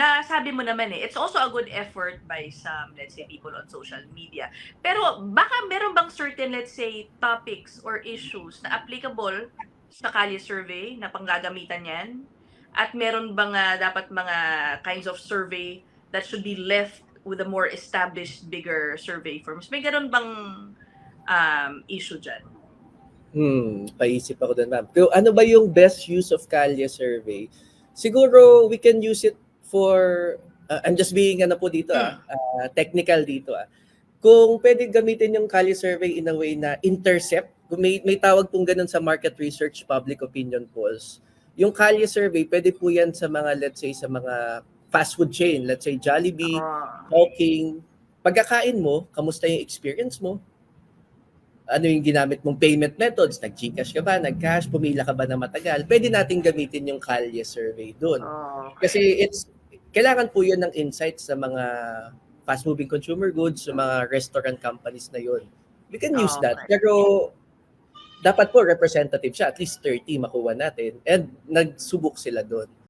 nasabi mo naman eh, it's also a good effort by some, let's say, people on social media. Pero baka meron bang certain, let's say, topics or issues na applicable sa Kalye survey na panggagamitan yan? At meron bang ah, dapat mga kinds of survey that should be left with a more established, bigger survey firms? May ganun bang um, issue dyan? Hmm, paisip ako doon, ma'am. Pero ano ba yung best use of Kalye survey? Siguro we can use it for uh, I'm just being ano po dito ah, ah, technical dito ah. Kung pwede gamitin yung Kalye survey in a way na intercept, may may tawag pong ganun sa market research public opinion polls. Yung Kalye survey, pwede po yan sa mga let's say sa mga fast food chain, let's say Jollibee, Ah, talking, pagkakain mo, kamusta yung experience mo? Ano yung ginamit mong payment methods? Nag-Gcash ka ba? Nag-cash? Pumila ka ba na matagal? Pwede nating gamitin yung Kalye survey doon. Kasi it's, kailangan po yun ng insights sa mga fast-moving consumer goods, sa mga restaurant companies na yun. We can use that. Okay. Pero dapat po representative siya. At least 30 makuha natin. And nagsubok sila doon.